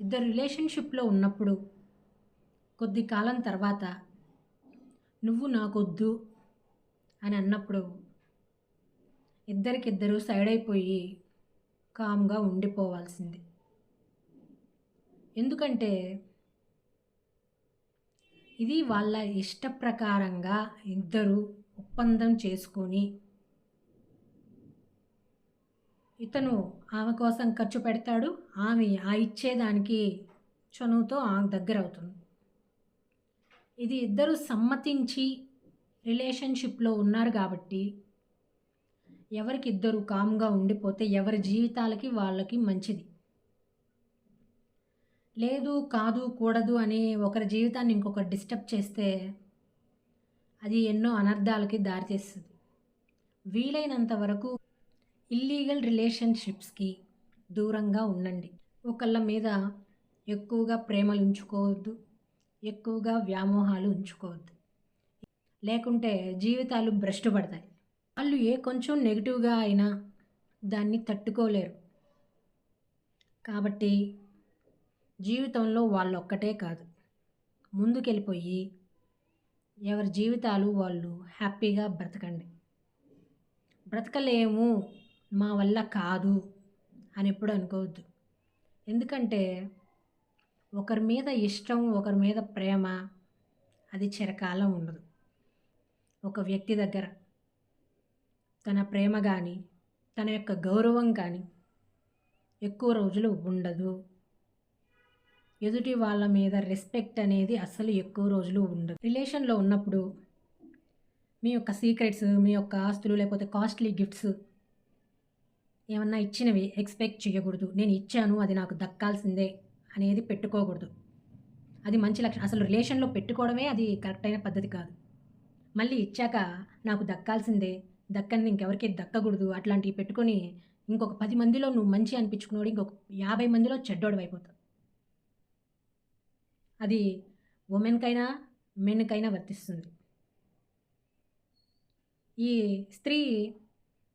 ఇద్దరు రిలేషన్షిప్లో ఉన్నప్పుడు కొద్ది కాలం తర్వాత నువ్వు నాకొద్దు అని అన్నప్పుడు ఇద్దరికిద్దరు సైడ్ అయిపోయి కామ్గా ఉండిపోవాల్సింది. ఎందుకంటే ఇది వాళ్ళ ఇష్ట ప్రకారంగా ఇద్దరు ఒప్పందం చేసుకొని ఇతను ఆమె కోసం ఖర్చు పెడతాడు. ఆమె ఆ ఇచ్చేదానికి చనువుతో ఆమె దగ్గర అవుతుంది ఇది ఇద్దరు సమ్మతించి రిలేషన్షిప్లో ఉన్నారు కాబట్టి ఎవరికి ఇద్దరు కామ్గా ఉండిపోతే ఎవరి జీవితాలకి వాళ్ళకి మంచిది. లేదు కాదు కూడదు అని ఒకరి జీవితాన్ని ఇంకొకరు డిస్టర్బ్ చేస్తే అది ఎన్నో అనర్థాలకి దారితీస్తుంది. వీలైనంత వరకు ఇల్లీగల్ రిలేషన్షిప్స్కి దూరంగా ఉండండి. ఒకళ్ళ మీద ఎక్కువగా ప్రేమలు ఉంచుకోవద్దు. ఎక్కువగా వ్యామోహాలు ఉంచుకోవద్దు. లేకుంటే జీవితాలు భ్రష్టు పడతాయి వాళ్ళు ఏ కొంచెం నెగిటివ్గా అయినా దాన్ని తట్టుకోలేరు. కాబట్టి జీవితంలో వాళ్ళు ఒక్కటే కాదు. ముందుకెళ్ళిపోయి ఎవరి జీవితాలు వాళ్ళు హ్యాపీగా బ్రతకండి. బ్రతకలేము. మా వల్ల కాదు అని ఎప్పుడు అనుకోవద్దు. ఎందుకంటే ఒకరి మీద ఇష్టం ఒకరి మీద ప్రేమ అది చిరకాలం ఉండదు. ఒక వ్యక్తి దగ్గర తన ప్రేమ కానీ తన యొక్క గౌరవం కానీ ఎక్కువ రోజులు ఉండదు. ఎదుటి వాళ్ళ మీద రెస్పెక్ట్ అనేది అసలు ఎక్కువ రోజులు ఉండదు. రిలేషన్లో ఉన్నప్పుడు మీ యొక్క సీక్రెట్స్ మీ యొక్క ఆస్తులు లేకపోతే కాస్ట్లీ గిఫ్ట్స్ ఏమన్నా ఇచ్చినవి ఎక్స్పెక్ట్ చేయకూడదు నేను ఇచ్చాను అది నాకు దక్కాల్సిందే అనేది పెట్టుకోకూడదు. అది మంచి లక్షణం అసలు రిలేషన్లో పెట్టుకోవడమే అది కరెక్ట్ అయిన పద్ధతి కాదు. మళ్ళీ ఇచ్చాక నాకు దక్కాల్సిందే దక్కని ఇంకెవరికి దక్కకూడదు అట్లాంటివి పెట్టుకొని ఇంకొక పది మందిలో నువ్వు మంచి అనిపించుకున్నాడు ఇంకొక యాభై మందిలో చెడ్డోడు అయిపోతావు. అది ఉమెన్కైనా మెన్కైనా వర్తిస్తుంది. ఈ స్త్రీ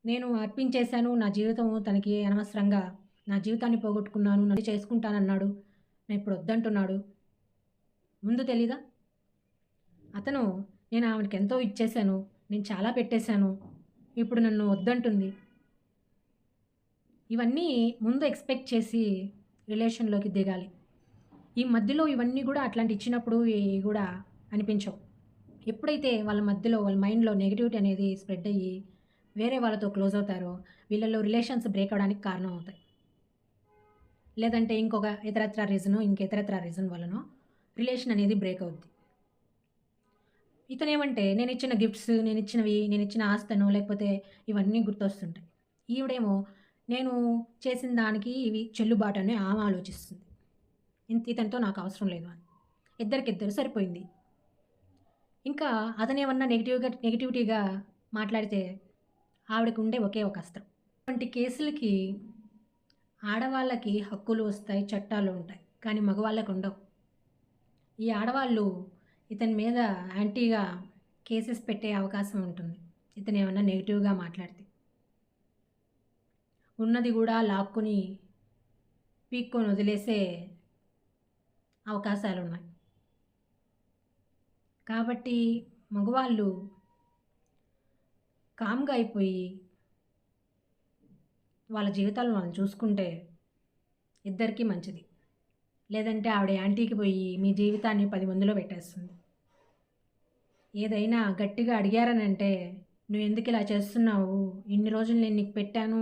నేను అర్పించేశాను నా జీవితం తనకి అనవసరంగా నా జీవితాన్ని పోగొట్టుకున్నాను నన్ను చేసుకుంటానన్నాడు నేను ఇప్పుడు వద్దంటున్నాడు. ముందు తెలీదా? అతను నేను ఆమెకి ఎంతో ఇచ్చేశాను నేను చాలా పెట్టేశాను ఇప్పుడు నన్ను వద్దంటుంది. ఇవన్నీ ముందు ఎక్స్పెక్ట్ చేసి రిలేషన్లోకి దిగాలి. ఈ మధ్యలో ఇవన్నీ కూడా అట్లాంటి ఇచ్చినప్పుడు కూడా అనిపించవు. ఎప్పుడైతే వాళ్ళ మధ్యలో వాళ్ళ మైండ్లో నెగిటివిటీ అనేది స్ప్రెడ్ అయ్యి వేరే వాళ్ళతో క్లోజ్ అవుతారో వీళ్ళలో రిలేషన్స్ బ్రేక్ అవడానికి కారణం అవుతాయి. లేదంటే ఇంకొక ఇతరత్ర రీజను ఇంకెతరత్ర రీజన్ వలన రిలేషన్ అనేది బ్రేక్ అవుద్ది. ఇతనేమంటే నేను ఇచ్చిన గిఫ్ట్స్ నేను ఇచ్చినవి నేను ఇచ్చిన ఆస్తను లేకపోతే ఇవన్నీ గుర్తొస్తుంటాయి. ఈవిడేమో నేను చేసిన దానికి ఇవి చెల్లుబాటు అని ఆమె ఆలోచిస్తుంది. ఇంత ఇతనితో నాకు అవసరం లేదు అని. ఇద్దరికిద్దరు సరిపోయింది. ఇంకా అతనేమన్నా నెగిటివ్గా నెగిటివిటీగా మాట్లాడితే ఆవిడకు ఉండే ఒకే ఒక అస్త్రం. అటువంటి కేసులకి ఆడవాళ్ళకి హక్కులు వస్తాయి చట్టాలు ఉంటాయి కానీ మగవాళ్ళకు ఉండవు. ఈ ఆడవాళ్ళు ఇతని మీద యాంటీగా కేసెస్ పెట్టే అవకాశం ఉంటుంది. ఇతను ఏమన్నా నెగిటివ్గా మాట్లాడితే. ఉన్నది కూడా లాక్కుని పీక్కొని వదిలేసే అవకాశాలు ఉన్నాయి కాబట్టి మగవాళ్ళు కామ్గా అయిపోయి వాళ్ళ జీవితాలను మనం చూసుకుంటే ఇద్దరికీ మంచిది. లేదంటే ఆవిడ యాంటీకి పోయి మీ జీవితాన్ని పది మందిలో పెట్టేస్తుంది. ఏదైనా గట్టిగా అడిగారనంటే నువ్వు ఎందుకు ఇలా చేస్తున్నావు? ఇన్ని రోజులు నేను నీకు పెట్టాను.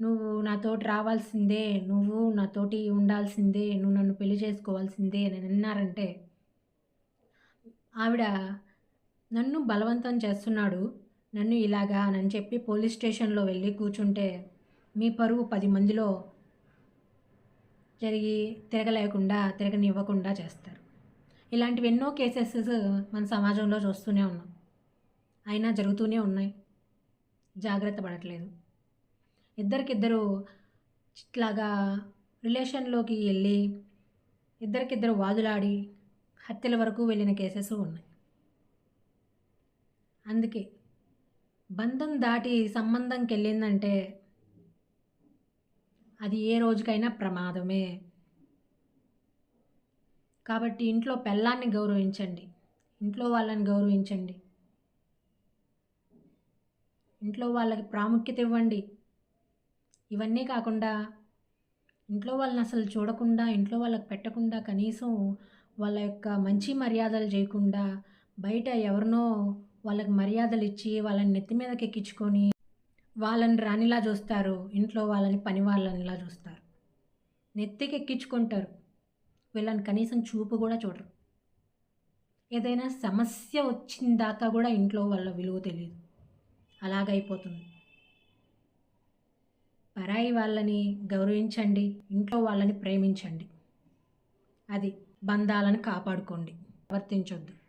నువ్వు నాతోటి రావాల్సిందే. నువ్వు నాతోటి ఉండాల్సిందే. నువ్వు నన్ను పెళ్ళి చేసుకోవాల్సిందే అని అన్నారంటే ఆవిడ నన్ను బలవంతం చేస్తున్నాడు. నన్ను ఇలాగా అని చెప్పి పోలీస్ స్టేషన్లో వెళ్ళి కూర్చుంటే మీ పరువు పది మందిలో జరిగి తిరగలేకుండా తిరగనివ్వకుండా చేస్తారు. ఇలాంటివి ఎన్నో కేసెస్ మన సమాజంలో చూస్తూనే ఉన్నాం. అయినా జరుగుతూనే ఉన్నాయి. జాగ్రత్త పడట్లేదు. ఇద్దరికిద్దరు ఇట్లాగా రిలేషన్లోకి వెళ్ళి ఇద్దరికిద్దరు వాదులాడి హత్యల వరకు వెళ్ళిన కేసెస్ ఉన్నాయి. అందుకే బంధం దాటి సంబంధంకి వెళ్ళిందంటే అది ఏ రోజుకైనా ప్రమాదమే. కాబట్టి ఇంట్లో పెళ్ళాన్ని గౌరవించండి. ఇంట్లో వాళ్ళని గౌరవించండి. ఇంట్లో వాళ్ళకి ప్రాముఖ్యత ఇవ్వండి. ఇవన్నీ కాకుండా ఇంట్లో వాళ్ళని అసలు చూడకుండా ఇంట్లో వాళ్ళకి పెట్టకుండా కనీసం వాళ్ళ యొక్క మంచి మర్యాదలు చేయకుండా బయట ఎవరినో వాళ్ళకి మర్యాదలు ఇచ్చి వాళ్ళని నెత్తి మీదకి ఎక్కించుకొని వాళ్ళని రానిలా చూస్తారు. ఇంట్లో వాళ్ళని పని వాళ్ళనిలా చూస్తారు. నెత్తికి ఎక్కించుకుంటారు. వీళ్ళని కనీసం చూపు కూడా చూడరు. ఏదైనా సమస్య వచ్చిన దాకా కూడా ఇంట్లో వాళ్ళ విలువ తెలియదు. అలాగైపోతుంది. పరాయి వాళ్ళని గౌరవించండి ఇంట్లో వాళ్ళని ప్రేమించండి. అది బంధాలను కాపాడుకోండి. వర్తించొద్దు.